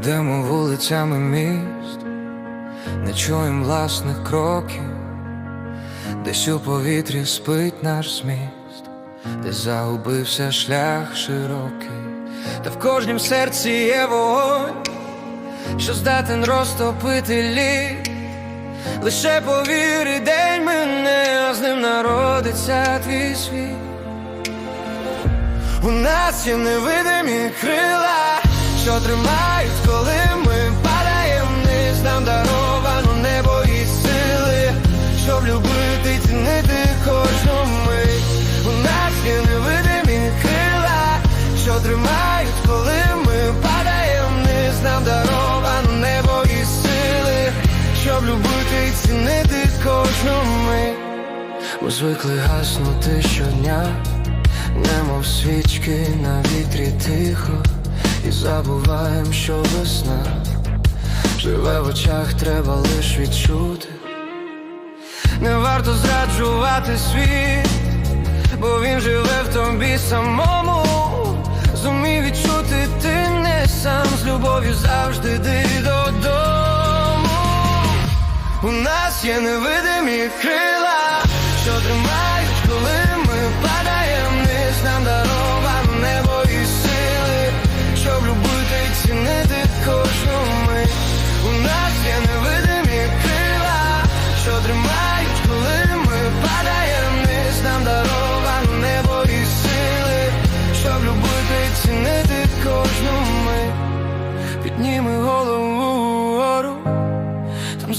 Йдемо вулицями міст, не чуєм власних кроків, десь у повітрі спить наш зміст, де загубився шлях широкий, та в кожнім серці є вогонь, що здатен розтопити лід. Лише повір, і день мине, а з ним народиться твій світ. У нас є невидимі крила, що тримають, коли ми падаємо вниз, нам даровано небо і сили, щоб любити, цінити кожну мить. У нас є невидимі крила, що тримають, коли ми падаємо вниз, нам даровано небо і сили, щоб любити цінити кожну мить. Ми звикли гаснути щодня, немов свічки на вітрі тихо, і забуваєм, що весна живе в очах, треба лиш відчути. Не варто зраджувати світ, бо він живе в тобі самому. Зумій відчути, ти не сам з любов'ю завжди йди додому. У нас є невидимі крила,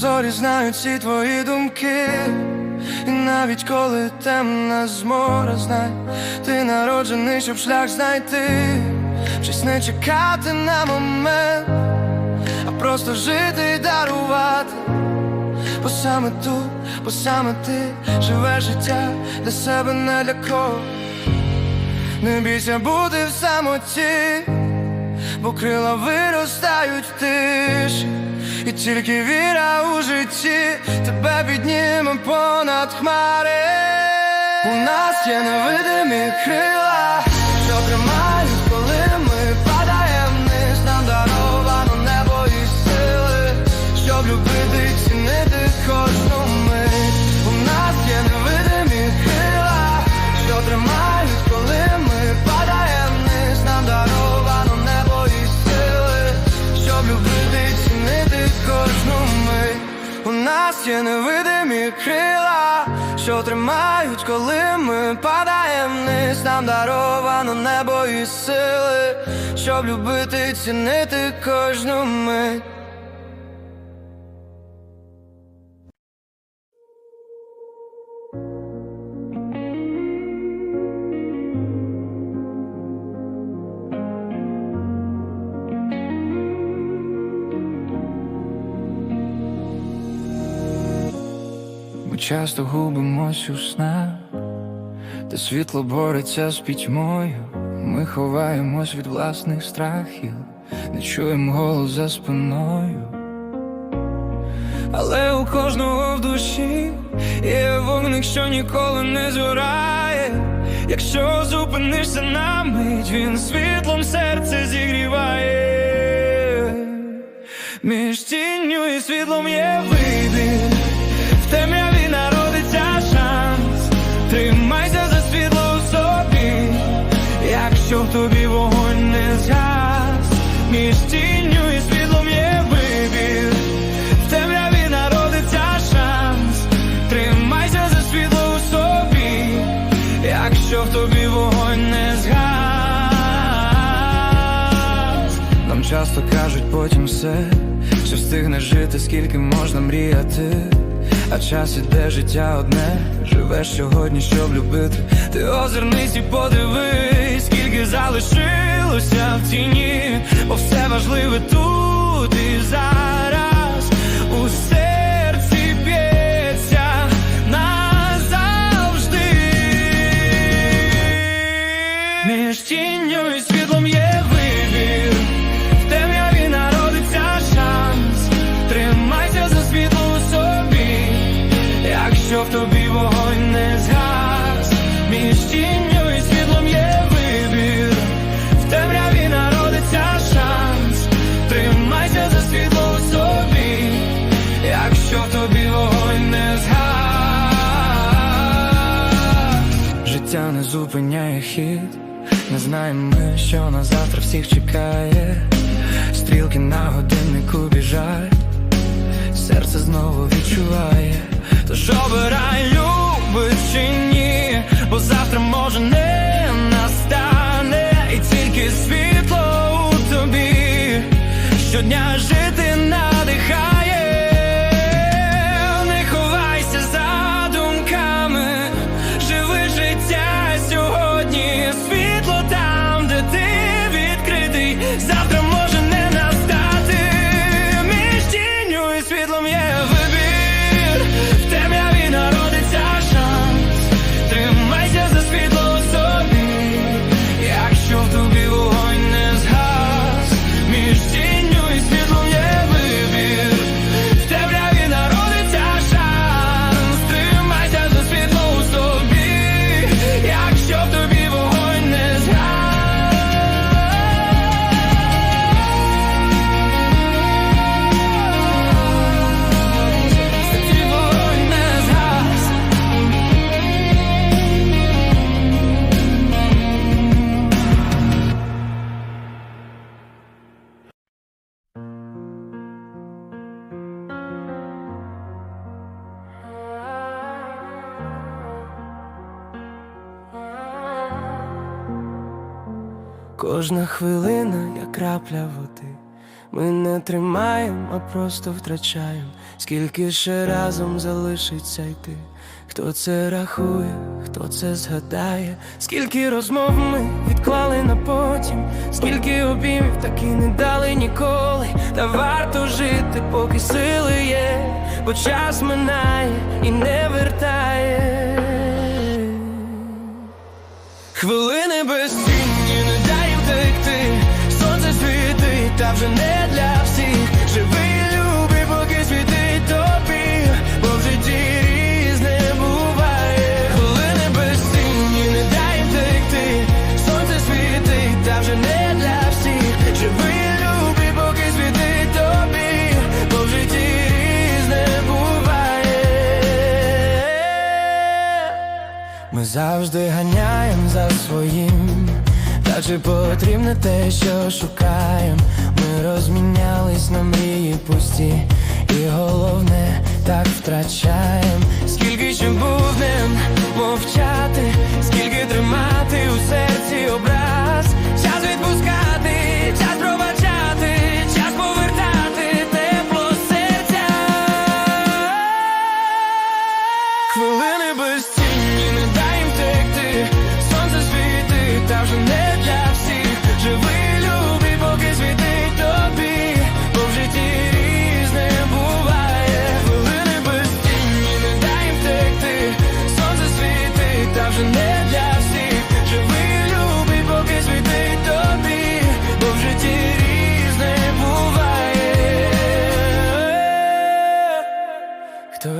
зорі знають всі твої думки, і навіть коли темна змора знай, ти народжений, щоб шлях знайти, щось не чекати на момент, а просто жити і дарувати. Бо саме тут, бо саме ти живеш життя для себе, не для кого. Не бійся бути в самоті бо крила виростають в тиші, і тільки віра у житті тебе підніме понад хмари. У нас є невидимі крила, сили, щоб любити цінити кожну мить. Ми часто губимось у снах, де світло бореться з пітьмою. Ми ховаємось від власних страхів, не чуємо голос за спиною. Але у кожного в душі є вогник, що ніколи не згорає. Якщо зупинишся на мить, він світлом серце зігріває. Між тінню і світлом є вибір, все, що встигнеш жити, скільки можна мріяти. А час іде життя одне, живеш сьогодні, щоб любити. Ти озирнись і подивись, скільки залишилося в тіні, бо все важливе тут і зараз зупиняє хід. Не знаємо ми, що на завтра всіх чекає. Стрілки на годиннику біжать, серце знову відчуває. Тож обирай, любиш чи ні, бо завтра може не настане, і тільки світло у тобі щодня жити Кожна хвилина, як крапля води. Ми не тримаємо, а просто втрачаємо. Скільки ще разом залишиться йти? Хто це рахує, хто це згадає? Скільки розмов ми відклали на потім, скільки обіймів так і не дали ніколи. Та варто жити, поки сили є, бо час минає і не вертає. Хвилини безцінні, не дай та вже не для всіх Живи, люби, поки світить тобі Бо в житті різне буває Хвилини безцінні, не дай втекти Сонце світить, та вже не для всіх Живи, люби, поки світить тобі Бо в житті різне буває ми завжди ганяєм за своїм, чи потрібне те, що шукаєм? Ми розмінялись на мрії пусті, і головне так втрачаєм.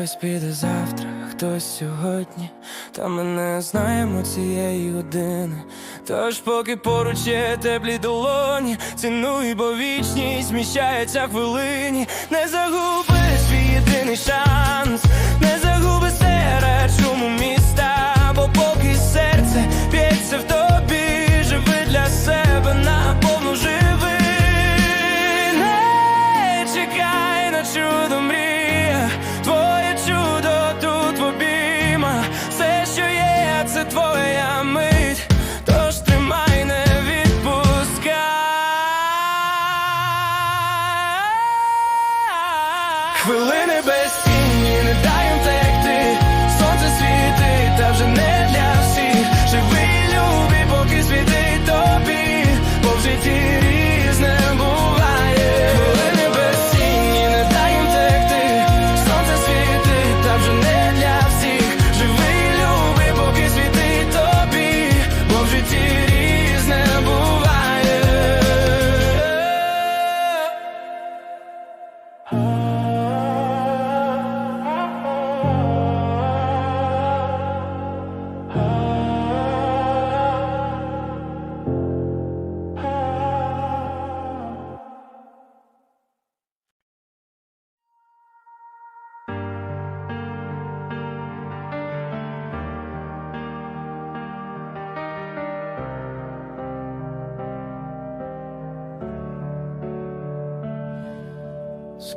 Хтось піде завтра, хтось сьогодні, та ми не знаємо цієї години. Тож поки поруч є теплі долоні, цінуй, бо вічність зміщається хвилині. Не загуби свій єдиний шанс, не загуби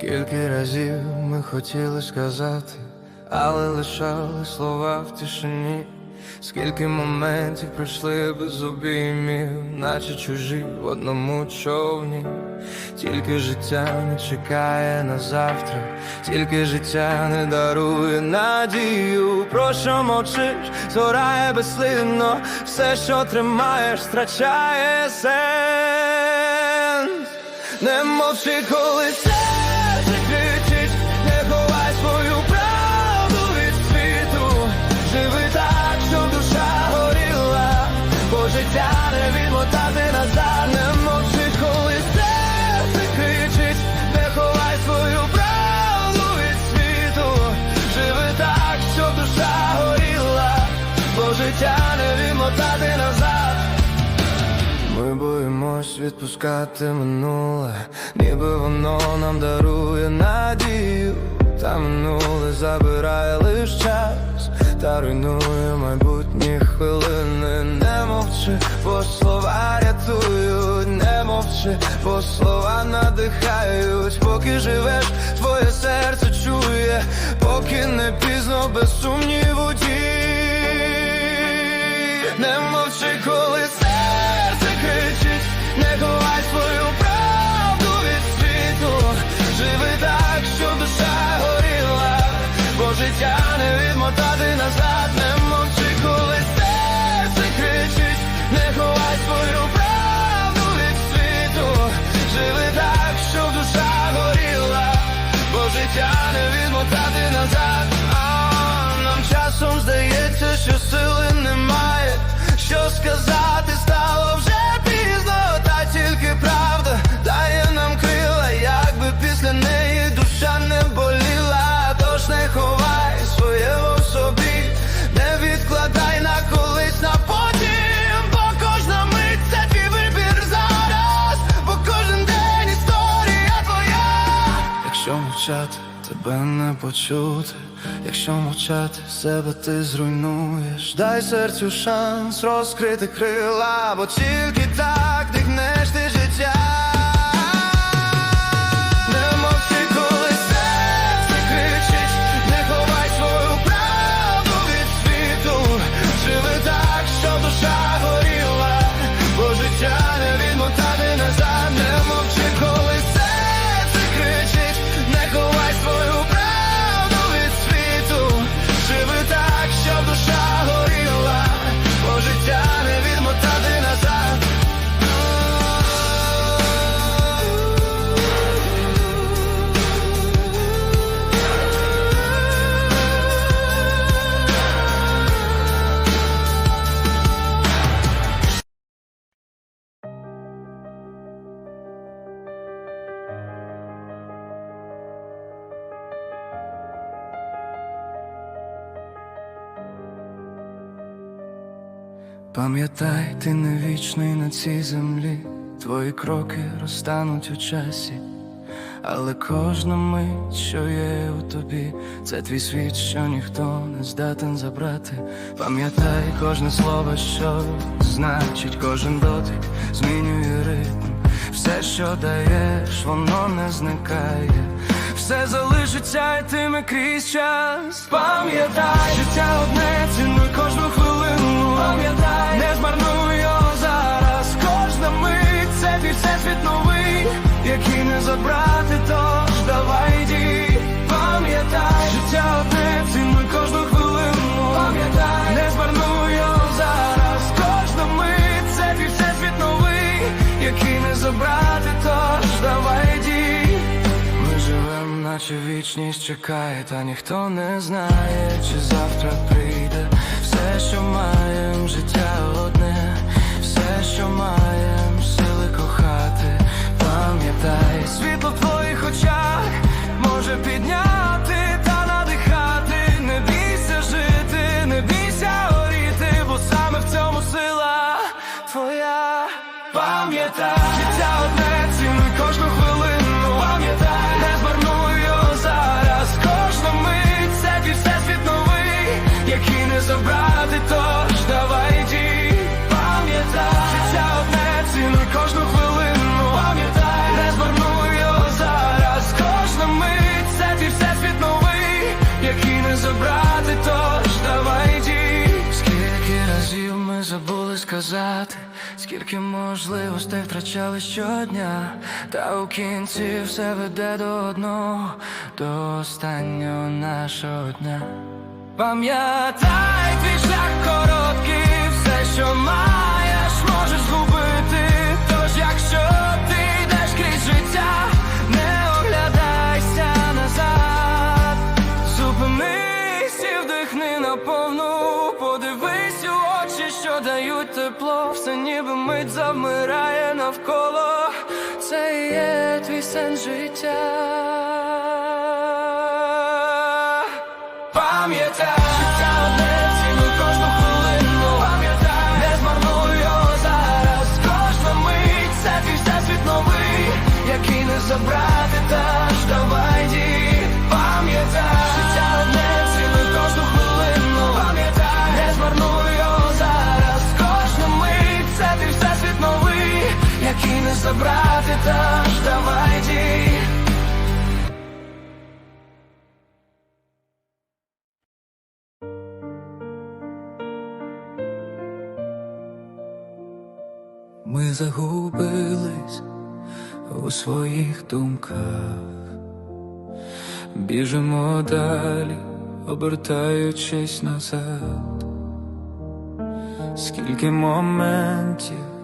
Скільки разів ми хотіли сказати, але лишали слова в тишині. Скільки моментів пройшли без обіймів, наче чужі в одному човні, тільки життя не чекає на завтра, тільки життя не дарує надію. Про що мовчиш, згорає безслідно, все, що тримаєш, втрачає сенс. Не мовчи, коли серце боїмось відпускати минуле, ніби воно нам дарує надію, та минуле забирає лиш час, та руйнує майбутні хвилини. Не мовчи, бо слова рятують, не мовчи, бо слова надихають, поки живеш, твоє серце чує, поки не пізно без сумніву дій. Не мовчи, коли тебе не почути, якщо мовчати, себе ти зруйнуєш. Дай серцю шанс розкрити крила, бо тільки так Пам'ятай, ти не вічний на цій землі, твої кроки розтануть у часі, але кожна мить, що є у тобі, це твій світ, що ніхто не здатен забрати. Пам'ятай кожне слово, що значить, кожен дотик змінює ритм. Все, що даєш, воно не зникає. Все залишиться йтиме крізь час. Пам'ятай, життя одне, цінуй кожну. Пам'ятай, не змарнуй його зараз. Кожна мить це твій всесвіт новий, який не забрати, тож давай йди. Пам'ятай, життя одне, цінуй кожну хвилину. Пам'ятай, не змарнуй його зараз. Кожна мить це твій всесвіт новий, який не забрати, тож давай йди. Ми живем, наче вічність чекає, та ніхто не знає, чи завтра прийде. Що маєм, життя одне, все, що маєм, сили кохати. Пам'ятай, світло в твоїх очах може підняти сказати, скільки можливостей втрачали щодня, та у кінці все веде до одного, до останнього нашого дня. Пам'ятай, твій шлях короткий, все, що маєш, можеш згубити. Тож, якщо що тепло, все ніби мить завмирає навколо. Це є твій сенс життя. Пам'ятай, життя одне, цінуй кожну хвилину Пам'ятай, не змарнуй його зараз Кожна мить, це твій всесвіт новий Який не забрати, та Який не забрати, та ж давай дій Ми загубились у своїх думках, біжимо далі, обертаючись назад. Скільки моментів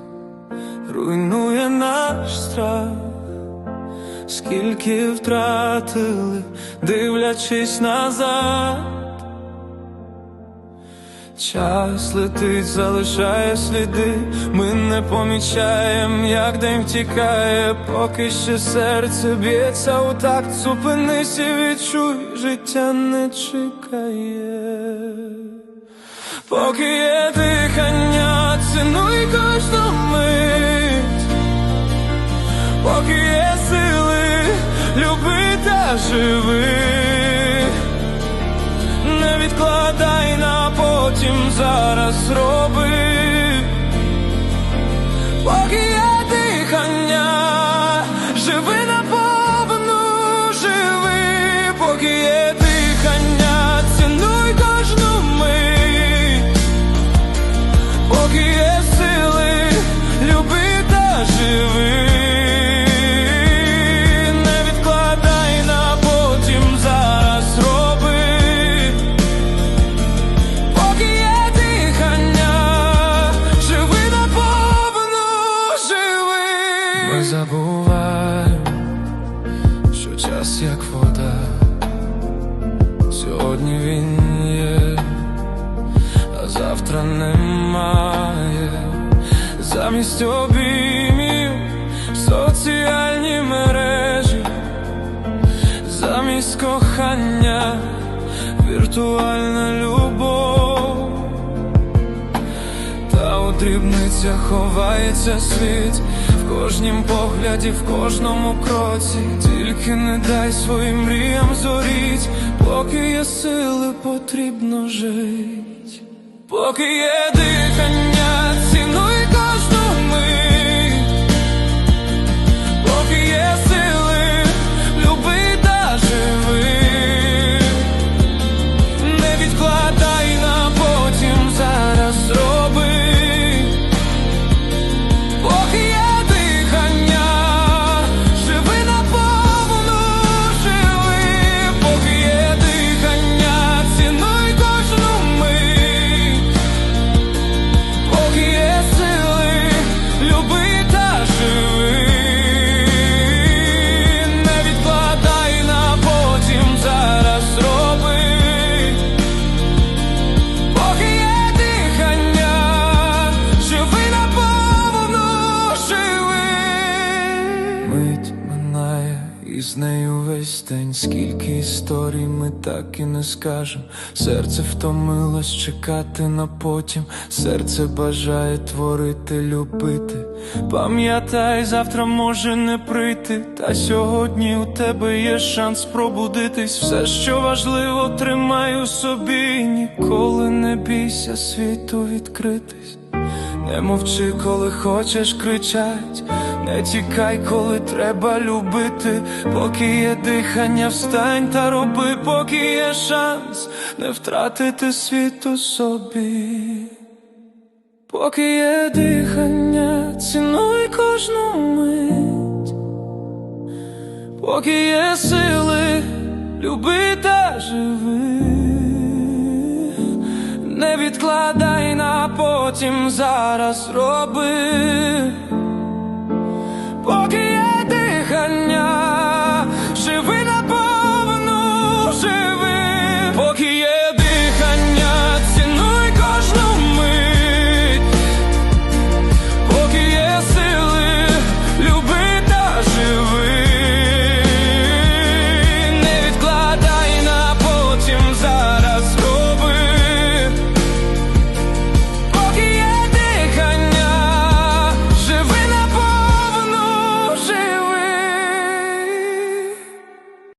руйнує наш страх, скільки втратили, дивлячись назад. Час летить, залишає сліди, ми не помічаємо, як день втікає, поки ще серце б'ється у такт, зупинись і відчуй, життя не чекає. Поки є дихання, цінуй мить, поки є сили, люби та живи. Не відкладай на потім зараз роби, поки є та ховається світ, в кожнім погляді, в кожному кроці, тільки не дай своїм мріям зоріть, поки є сили, потрібно жить, поки є дихання, скажем. Серце втомилось чекати на потім, серце бажає творити, любити. Пам'ятай, завтра може не прийти, та сьогодні у тебе є шанс пробудитись. Все, що важливо, тримай у собі, ніколи не бійся світу відкритись. Не мовчи, коли хочеш кричать, не тікай, коли треба любити, поки є дихання, встань та роби, поки є шанс не втратити світ у собі. Поки є дихання, цінуй кожну мить, поки є сили, люби та живи, не відкладай на потім зараз роби, поки